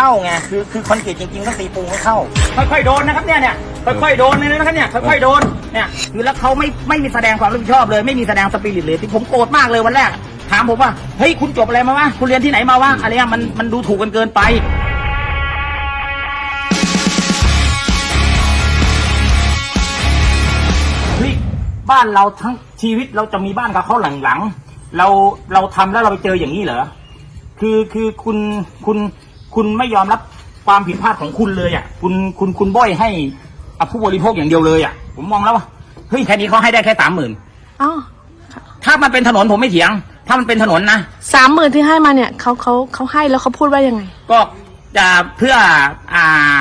เข้าไงคือคือคอนกรีตจริงๆต้องตีปูให้เข้า ค่อยๆโดนนะครับเนี่ยเนี่ยค่อยๆโดนเลยนะครับเนี่ยค่อยๆโดนเนี่ยคือแล้วเขาไม่ไม่มีแสดงความรับผิดชอบเลยไม่มีแสดงสปิริตเลยที่ผมโกรธมากเลยวันแรกถามผมว่าเฮ้ยคุณจบอะไรมาวะคุณเรียนที่ไหนมาวะอะไรเงี้ยมันมันดูถูกกันเกินไปเฮ้ยบ้านเราทั้งชีวิตเราจะมีบ้านกับเขาหลังๆเราเราทำแล้วเราไปเจออย่างนี้เหรอคือคือคุณคุณ คุณไม่ยอมรับความผิดพลาดของคุณเลยอะ คุณคุณคุณบ้อยให้อะผู้บริโภคอย่างเดียวเลยอะ ผมมองแล้วว่าเฮ้ยแค่นี้เขาให้ได้แค่สามหมื่นอ๋อถ้ามันเป็นถนนผมไม่เถียง ถ้ามันเป็นถนนนะสามหมื่นที่ให้มาเนี่ยเขาเขาเขาให้แล้วเขาพูดว่ายังไง ก็จะเพื่ออ่า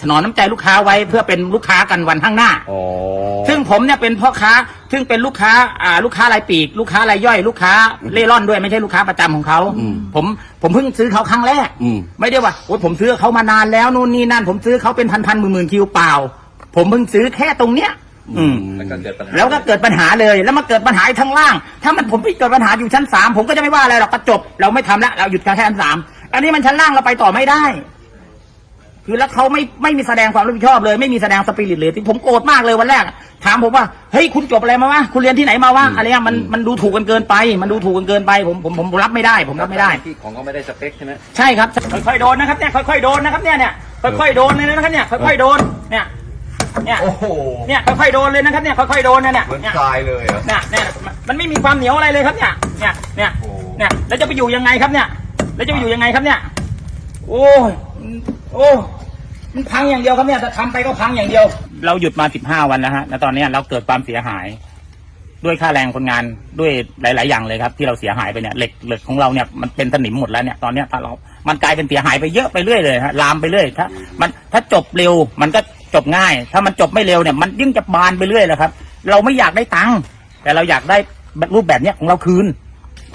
สนองน้ำใจลูกค้าไว้เพื่อเป็นลูกค้ากันวันข้างหน้า อ๋อซึ่งผมเนี่ยเป็นพ่อค้า ซึ่งเป็นลูกค้าอ่าลูกค้ารายปลีก ลูกค้ารายย่อย ลูกค้าเล่ร่อนด้วยไม่ใช่ลูกค้าประจำของเขา อืมผมผมเพิ่งซื้อเขาครั้งแรก อืม ไม่ได้ว่าโอ้ยผมซื้อเขามานานแล้วนู่นนี่นั่น ผมซื้อเขาเป็นพันพันหมื่นหมื่นคิวเปล่า ผมเพิ่งซื้อแค่ตรงเนี้ย อืม แล้วก็เกิดปัญหาแล้วก็เกิดปัญหาเลย แล้วมาเกิดปัญหาอีกทั้งล่าง ถ้ามันผมไปเกิดปัญหาอยู่ชั้นสามผมก็จะไม่ว่าอะไรหรอกก็จบ เราไม่ทำละ เราหยุดแค่ชั้นสาม อันนี้มันชั้นล่างเราไปต่อไม่ได้ คือแล้วเขาไม่ไม่มีแสดงความรับผิดชอบเลย ไม่มีแสดงสปิริตเลยที่ผมโกรธมากเลยวันแรก ถามผมว่าเฮ้ยคุณจบอะไรมาวะคุณเรียนที่ไหนมาวะอะไรเงี้ยมันมันดูถูกกันเกินไป มันดูถูกกันเกินไปผมผมผมรับไม่ได้ ผมรับไม่ได้ที่ของก็ไม่ได้สเปคใช่ไหมใช่ครับค่อยๆโดนนะครับเนี่ยค่อยๆโดนนะครับเนี่ยเนี่ยค่อยๆโดนเลยนะครับเนี่ยค่อยๆโดนเนี่ยเนี่ยโอ้โหเนี่ยค่อยๆโดนเลยนะครับเนี่ยค่อยๆโดนนะเนี่ยเหมือนเนี่ยทรายเลยเหรอเนี่ยเนี่ยมันไม่มีความเหนียวอะไรเลยครับเนี่ยเนี่ยเนี่ยโอ้เนี่ยแล้วจะไปอยู่ยังไงครับเนี่ย แล้วจะไปอยู่ยังไงครับเนี่ย โอ้ย โอ้มันพังอย่างเดียวครับเนี่ยถ้าทำไปก็พังอย่างเดียว เราหยุดมาสิบห้าวันแล้วฮะ แล้วตอนนี้เราเกิดความเสียหาย ด้วยค่าแรงคนงานด้วยหลาย ๆ อย่างเลยครับ ที่เราเสียหายไปเนี่ยเหล็กเหล็กของเราเนี่ยมันเป็นสนิมหมดแล้วเนี่ยตอนเนี้ยถ้าเรา มันกลายเป็นเสียหายไปเยอะไปเรื่อยเลยฮะลามไปเรื่อยถ้ามันถ้าจบเร็วมันก็จบง่าย ถ้ามันจบไม่เร็วเนี่ยมันยิ่งจะบานไปเรื่อยเลยครับ เราไม่อยากได้ตังค์แต่เราอยากได้รูปแบบเนี้ยของเราคืน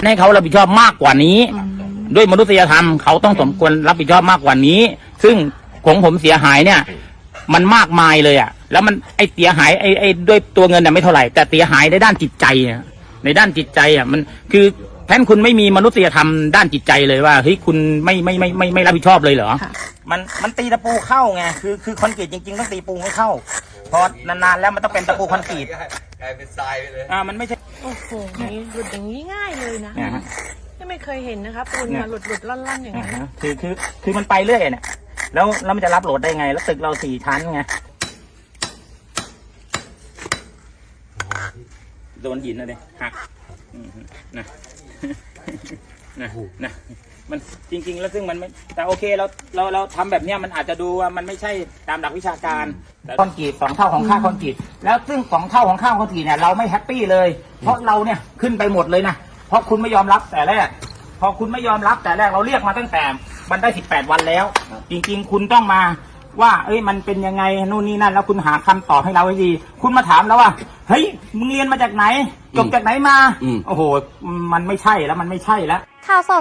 ให้เขารับผิดชอบมากกว่านี้ ด้วยมนุษยธรรมเขาต้องสมควรรับผิดชอบมากกว่านี้ ซึ่งของผมเสียหายเนี่ย มันมากมายเลยอะ่ะ แล้วมันไอเสียหายไอไอด้วยตัวเงินน่ะไม่เท่าไหร่แต่เสียหายในด้านจิตใจอะในด้านจิตใจอะมันคือแทนคุณไม่มีมนุษยธรรมด้านจิตใจเลยว่าเฮ้ยคุณไม่ไม่ไม่ไม่ไม่รับผิดชอบเลยเหรอ ค่ะ มันมันตีตะปูเข้าไงคือคือคอนกรีตจริง ๆ ต้องตีปูให้เข้า พอนานๆแล้วมันต้องเป็นตะปูคอนกรีตกลายเป็นทรายไปเลย อ่ามันไม่ใช่โอ้โหนี่หลุดอย่างนี้ง่ายเลยนะ เนี่ยฮะนี่ ไม่เคยเห็นนะคะปูนเนี่ยมาหลุดหลุดล่อนล่อนอย่างอ่านี้นฮะคือคือคือมันไปเรื่อยเนี่ยแล้วแล้วมันจะรับโหลดได้ไง แล้วตึกเราสี่ชั้นไงโดนหินนะเด็หักอืมนะนะนะมันจริง ๆ แล้วซึ่งมันไม่แต่โอเคเราเราเราทำแบบเนี้ยมันอาจจะดูว่ามันไม่ใช่ตามหลักวิชาการแต่คอนกรีตสองเท่าของค่าคอนกรีตแล้วซึ่งสองเท่าของค่าคอนกรีตเนี่ยเราไม่แฮปปี้เลย เพราะเราเนี่ยขึ้นไปหมดเลยนะ เพราะคุณไม่ยอมรับแต่แรก พอคุณไม่ยอมรับแต่แรกเราเรียกมาตั้งแต่มันได้สิบแปดวันแล้ว จริง ๆ คุณต้องมาว่า เอ้ยมันเป็นยังไงนู่นนี่นั่นแล้วคุณหาคำตอบให้เราให้ดี คุณมาถามแล้วว่าเฮ้ยมึงเรียนมาจากไหนจบจากไหนมาอืมโอ้โห มันไม่ใช่แล้วมันไม่ใช่แล้วข่าวสด